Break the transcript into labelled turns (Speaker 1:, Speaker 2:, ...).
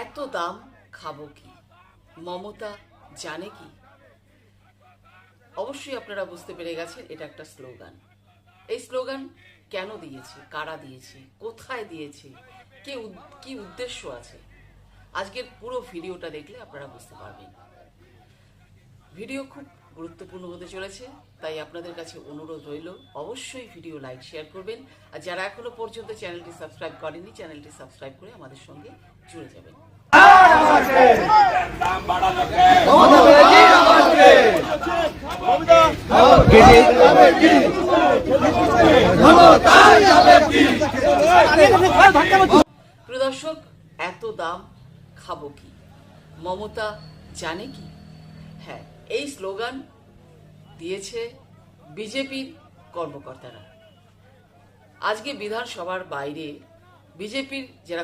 Speaker 1: এত দাম খাব কি? মমতা জানে কি? অবশ্যই আপনারা বুঝতে পেরে গেছেন এটা একটা স্লোগান। এই স্লোগান কেন দিয়েছে? কারা দিয়েছে? কোথায় দিয়েছে? কে কি উদ্দেশ্য আছে? আজকের পুরো ভিডিওটা দেখলে আপনারা বুঝতে পারবেন। ভিডিও খুব গুরুত্বপূর্ণ হতে চলেছে, তাই আপনাদের কাছে অনুরোধ রইল, অবশ্যই ভিডিও লাইক শেয়ার করবেন। আর যারা এখনও পর্যন্ত চ্যানেলটি সাবস্ক্রাইব করেনি চ্যানেলটি সাবস্ক্রাইব করে আমাদের সঙ্গে জুড়ে যাবেন। প্রিয় দর্শক, এত দাম খাব কি? মমতা জানে কি? হ্যাঁ এই স্লোগান দিয়েছে বিজেপির কর্মকর্তারা। আজকে বিধানসভার বাইরে বিজেপির যারা